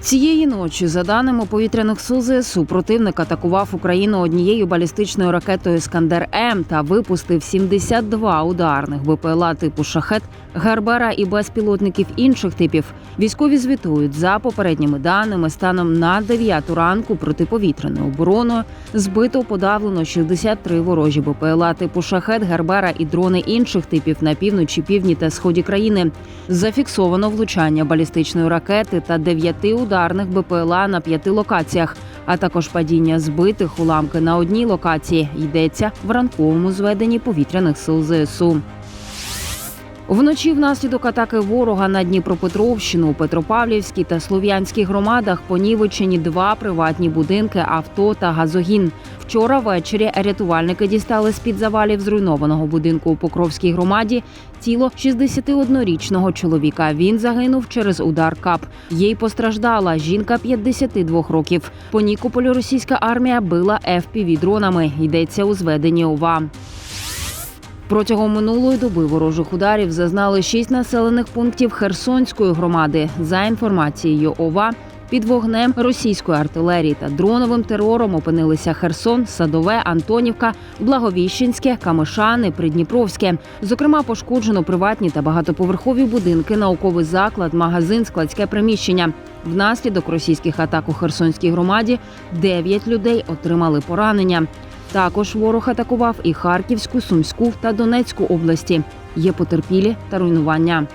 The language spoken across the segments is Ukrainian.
Цієї ночі, за даними повітряних сил ЗСУ, противник атакував Україну однією балістичною ракетою Скандер М та випустив 72 ударних БПЛА типу шахет, Гербера і безпілотників інших типів. Військові звітують за попередніми даними станом на 9 ранку протиповітряною обороною збито подавлено 63 ворожі БПЛА типу шахет, Гербера і дрони інших типів на півночі, півдні та сході країни. Зафіксовано влучання балістичної ракети та дев'яти ударних БПЛА на п'яти локаціях, а також падіння збитих уламки на одній локації. Йдеться в ранковому зведенні повітряних сил ЗСУ. Вночі внаслідок атаки ворога на Дніпропетровщину Петропавлівській та Слов'янській громадах понівечені два приватні будинки, авто та газогін. Вчора ввечері рятувальники дістали з під завалів зруйнованого будинку у Покровській громаді тіло 61-річного чоловіка. Він загинув через удар кап. Їй постраждала жінка 52 років. По Нікополю російська армія била fpv дронами. Йдеться у зведенні ОВА. Протягом минулої доби ворожих ударів зазнали шість населених пунктів Херсонської громади. За інформацією ОВА, під вогнем російської артилерії та дроновим терором опинилися Херсон, Садове, Антонівка, Благовіщенське, Камишани, Придніпровське. Зокрема, пошкоджено приватні та багатоповерхові будинки, науковий заклад, магазин, складське приміщення. Внаслідок російських атак у Херсонській громаді дев'ять людей отримали поранення. Також ворог атакував і Харківську, Сумську та Донецьку області. Є потерпілі та руйнування.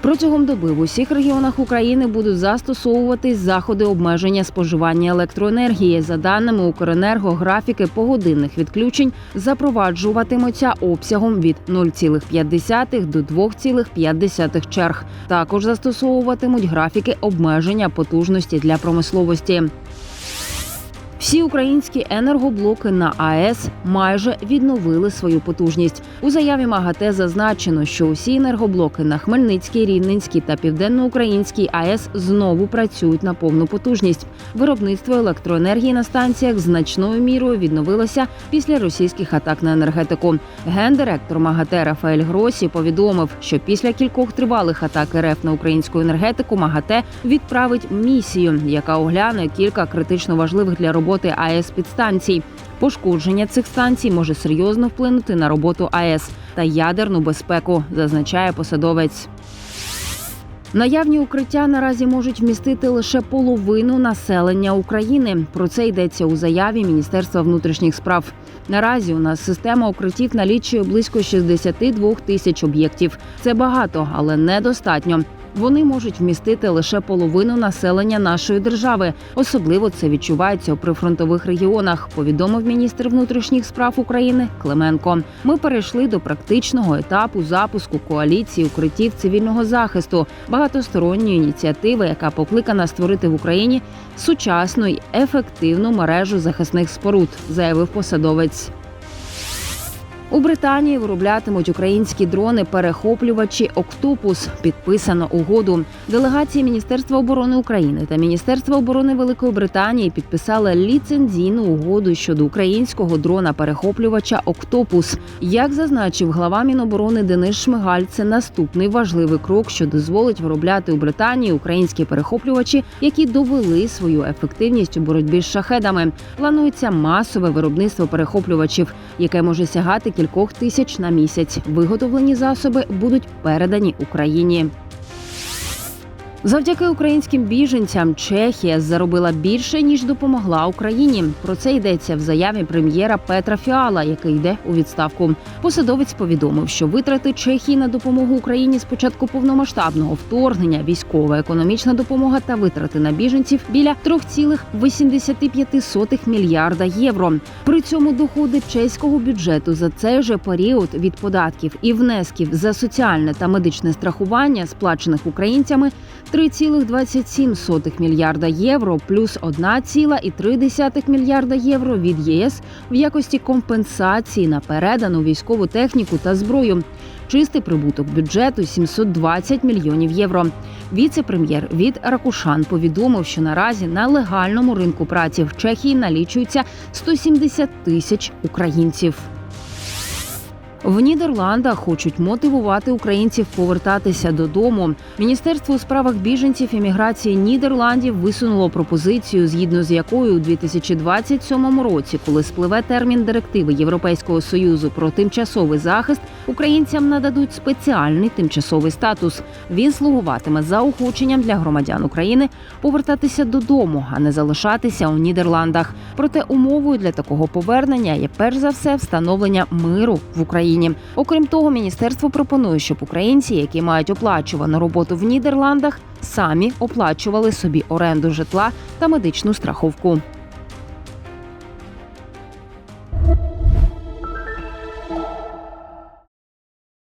Протягом доби в усіх регіонах України будуть застосовуватись заходи обмеження споживання електроенергії. За даними Укренерго, графіки погодинних відключень запроваджуватимуться обсягом від 0,5 до 2,5 черг. Також застосовуватимуть графіки обмеження потужності для промисловості. Всі українські енергоблоки на АЕС майже відновили свою потужність. У заяві МАГАТЕ зазначено, що усі енергоблоки на Хмельницькій, Рівненській та Південноукраїнській АЕС знову працюють на повну потужність. Виробництво електроенергії на станціях значною мірою відновилося після російських атак на енергетику. Гендиректор МАГАТЕ Рафаель Гросі повідомив, що після кількох тривалих атак РФ на українську енергетику МАГАТЕ відправить місію, яка огляне кілька критично важливих для роботи АЕС підстанцій. Пошкодження цих станцій може серйозно вплинути на роботу АЕС та ядерну безпеку, зазначає посадовець. Наявні укриття наразі можуть вмістити лише половину населення України. Про це йдеться у заяві Міністерства внутрішніх справ. Наразі у нас система укриттів налічує близько 62 тисяч об'єктів. Це багато, але недостатньо. Вони можуть вмістити лише половину населення нашої держави. Особливо це відчувається у прифронтових регіонах. Повідомив міністр внутрішніх справ України Клименко. Ми перейшли до практичного етапу запуску коаліції укриттів цивільного захисту, багатосторонньої ініціативи, яка покликана створити в Україні сучасну й ефективну мережу захисних споруд, заявив посадовець. У Британії вироблятимуть українські дрони-перехоплювачі Октопус. Підписано угоду. Делегації Міністерства оборони України та Міністерства оборони Великої Британії підписали ліцензійну угоду щодо українського дрона-перехоплювача Октопус. Як зазначив глава Міноборони Денис Шмигаль, це наступний важливий крок, що дозволить виробляти у Британії українські перехоплювачі, які довели свою ефективність у боротьбі з шахедами. Планується масове виробництво перехоплювачів, яке може сягати кількох тисяч на місяць. Виготовлені засоби будуть передані Україні. Завдяки українським біженцям Чехія заробила більше ніж допомогла Україні. Про це йдеться в заяві прем'єра Петра Фіала, який йде у відставку. Посадовець повідомив, що витрати Чехії на допомогу Україні з початку повномасштабного вторгнення, військова, економічна допомога та витрати на біженців біля 3,85 мільярда євро. При цьому доходи чеського бюджету за цей же період від податків і внесків за соціальне та медичне страхування, сплачених українцями. 3,27 мільярда євро плюс 1,3 мільярда євро від ЄС в якості компенсації на передану військову техніку та зброю. Чистий прибуток бюджету 720 мільйонів євро. Віце-прем'єр від Ракушан повідомив, що наразі на легальному ринку праці в Чехії налічується 170 тисяч українців. В Нідерландах хочуть мотивувати українців повертатися додому. Міністерство у справах біженців і міграції Нідерландів висунуло пропозицію, згідно з якою у 2027 році, коли спливе термін директиви Європейського союзу про тимчасовий захист, українцям нададуть спеціальний тимчасовий статус. Він слугуватиме заохоченням для громадян України повертатися додому, а не залишатися у Нідерландах. Проте умовою для такого повернення є перш за все встановлення миру в Україні. Окрім того, міністерство пропонує, щоб українці, які мають оплачувану роботу в Нідерландах, самі оплачували собі оренду житла та медичну страховку.